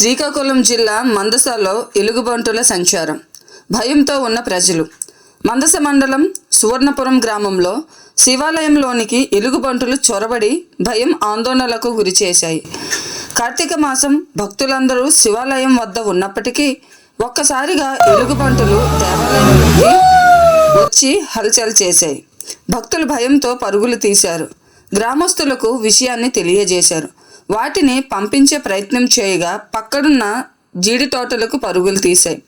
శ్రీకాకుళం జిల్లా మందసలో ఎలుగుబంటుల సంచారం. భయంతో ఉన్న ప్రజలు. మందస మండలం సువర్ణపురం గ్రామంలో శివాలయంలోనికి ఎలుగుబంటులు చొరబడి భయం ఆందోళనలకు గురిచేశాయి కార్తీక మాసం భక్తులందరూ శివాలయం వద్ద ఉన్నప్పటికీ ఒక్కసారిగా ఎలుగుబంటులు దేవాలయంలోకి వచ్చి హల్చల్ చేశాయి. భక్తులు భయంతో పరుగులు తీశారు. గ్రామస్తులకు విషయాన్ని తెలియజేశారు. వాటిని పంపించే ప్రయత్నం చేయగా పక్కనున్న జీడి తోటలకు పరుగులు తీశాయి.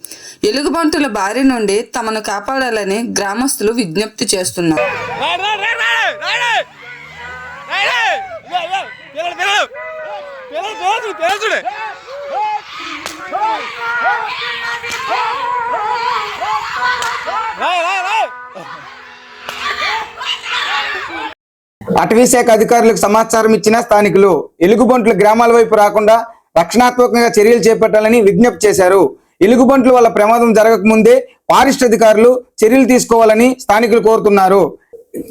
ఎలుగుబంటుల బారి నుండి తమను కాపాడాలని గ్రామస్తులు విజ్ఞప్తి చేస్తున్నారు. రైడ్ శాఖ అధికారులకు సమాచారం ఇచ్చిన స్థానికులు ఎలుగుబంట్లు గ్రామాల వైపు రాకుండా రక్షణాత్మకంగా చర్యలు చేపట్టాలని విజ్ఞప్తి చేశారు. ఎలుగుబంట్లు వల్ల ప్రమాదం జరగక ముందే ఫారెస్ట్ అధికారులు చర్యలు తీసుకోవాలని స్థానికులు కోరుతున్నారు.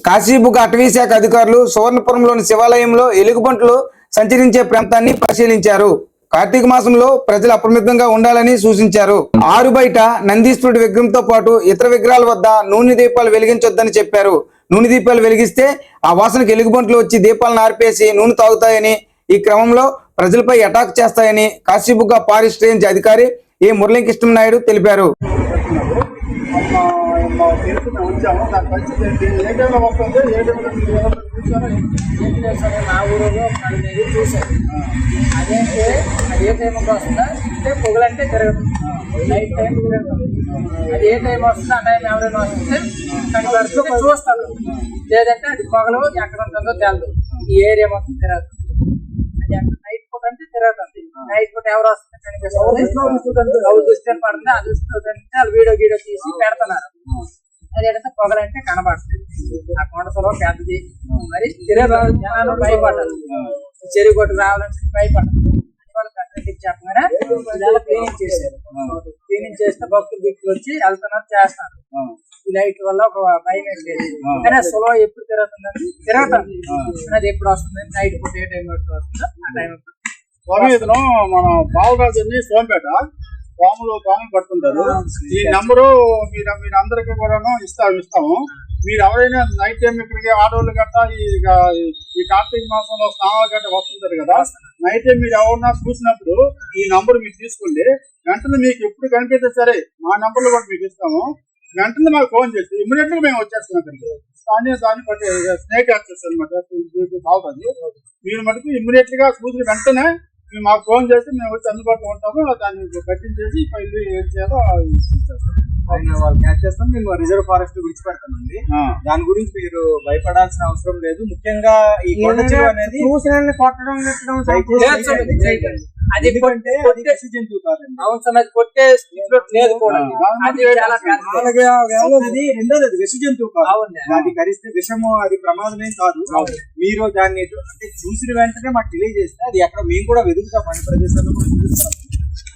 కాశీబుగ్గ అటవీ శాఖ అధికారులు సువర్ణపురంలోని శివాలయంలో ఎలుగుబంట్లు సంచరించే ప్రాంతాన్ని పరిశీలించారు. కార్తీక మాసంలో ప్రజలు అప్రమత్తంగా ఉండాలని సూచించారు. ఆరు బయట నందీశ్వరుడి విగ్రహంతో పాటు ఇతర విగ్రహాల వద్ద నూనె దీపాలు వెలిగించొద్దని చెప్పారు. నూనె దీపాలు వెలిగిస్తే ఆ వాసనకు ఎలుగుబంట్లు వచ్చి దీపాలను ఆర్పేసి నూనె తాగుతాయని ఈ క్రమంలో ప్రజలపై అటాక్ చేస్తాయని కాశీబుగ్గ ఫారెస్ట్ రేంజ్ అధికారి ఏ మురళీకృష్ణ నాయుడు తెలిపారు. తెలుసుకుని వచ్చాము దాని పరిస్థితి ఏంటి ఏ టైంలో వస్తుంది ఏ టైంలో మీరు ఎవరైనా చూసారా సరే ఊరిలో అదేంటే అది ఏ టైంకి వస్తుందా అంటే పొగలంటే తిరగదు నైట్ టైం తిరగదు అది ఏ టైం వస్తుందో ఆ టైం ఎవరైనా వస్తే కనిపెడుతుంటే చూస్తాను లేదంటే అది పొగలు ఎక్కడ ఉంటుందో తెలదు ఈ ఏరియా మొత్తం తిరగదు అది నైట్ పూట అంటే తిరగదు నైట్ ఎవరు దృష్టి పడుతుంది. వాళ్ళు వీడియో గీడియో తీసి పెడుతున్నారు. అదేంటే పొగలంటే కనబడుతుంది ఆ కొండసలో పెద్దది. మరి జనాలు భయపడ్డారు చెరువు కొట్టు రావాలని భయపడ్డారు అది చెప్పగానే ఇలా క్లీనింగ్ చేశారు క్లీనింగ్ చేస్తే భక్తులు దిక్కులు వచ్చి వెళ్తున్నారు చేస్తారు ఈ లైట్ వల్ల ఒక భయం కానీ ఆ సులో ఎప్పుడు తిరుగుతుందని తిరుగుతుంది కానీ అది ఎప్పుడు వస్తుంది? నైట్ ఏ టైం ఎప్పుడు వస్తుందో ఆ టైం ఎప్పుడు స్వామి ఇతను మన బావగాజుని సోంపేట. పాములు పాములు పడుతుంటారు ఈ నంబరు మీరు మీరు అందరికీ కూడాను ఇస్తాము ఇస్తాము. మీరు ఎవరైనా నైట్ టైం ఇక్కడికి ఆడవాళ్ళు గట్ట ఈ కార్తీక మాసంలో స్నానాలు గట్ట వస్తుంటారు కదా. నైట్ టైం మీరు ఎవరన్నా చూసినప్పుడు ఈ నంబర్ మీరు తీసుకోండి. వెంటనే మీకు ఎప్పుడు కనిపిస్తే సరే మా నంబర్లు కూడా మీకు ఇస్తాము. వెంటనే మాకు ఫోన్ చేసి ఇమ్మీడియట్గా మేము వచ్చేస్తాం అక్కడికి. దాన్ని దాన్ని బట్టి స్నేక్ యాక్సెస్ అనమాట బాగుంది మీరు మటుకు ఇమ్మీడియట్గా చూసిన వెంటనే మీరు మాకు ఫోన్ చేసి మేము వచ్చి అందుబాటులో ఉంటాము దాన్ని కట్టించేసి ఇల్లు ఏం చేయాలో చేస్తాం. వాళ్ళు క్యాచ్ చేస్తాం మేము రిజర్వ్ ఫారెస్ట్ విడిచిపెడతామండి. దాని గురించి మీరు భయపడాల్సిన అవసరం లేదు ముఖ్యంగా ఈ కొండ చెరువు అనేది చూసిన కొట్టడం అది ఎందుకంటే జంతువు కాదండి. అవును అది కొట్టే స్థితిలో లేదు కూడా. అది చాలా అది రెండోది అది విష జంతువు కాదు. అది కరిస్తే విషము అది ప్రమాదమే కాదు. మీరు దాన్ని అంటే చూసిన వెంటనే మాకు తెలియజేస్తే అది ఎక్కడ మేము కూడా వెతుకుతాం. అన్ని ప్రదేశాల్లో కూడా వెతుకుతాం.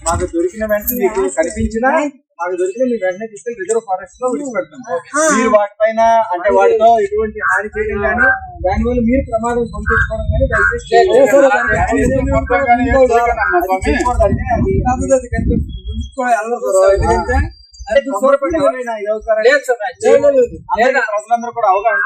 మాకు దొరికిన వెంటనే మీకు కనిపించినా మాకు దొరికిన మీ వెంటనే తీసుకెళ్ళి రిజర్వ్ ఫారెస్ట్లో విడిచిపెడతాం మీరు వాటిపైన అంటే వాటితో ఎటువంటి హాని చేయడం కానీ దానివల్ల మీరు ప్రమాదం పంపించుకోవడం కానీ దయచేసి చేయకూడదు. కానీ ఏం పంపడం కానీ ఏం చేయకండి అమ్మా అది స్వామి. చేయకూడదండి. అది కాకపోతే అది కనుక ముందుకు వెళ్ళదు సార్. ఎందుకంటే ప్రజలందరూ కూడా అవగాహన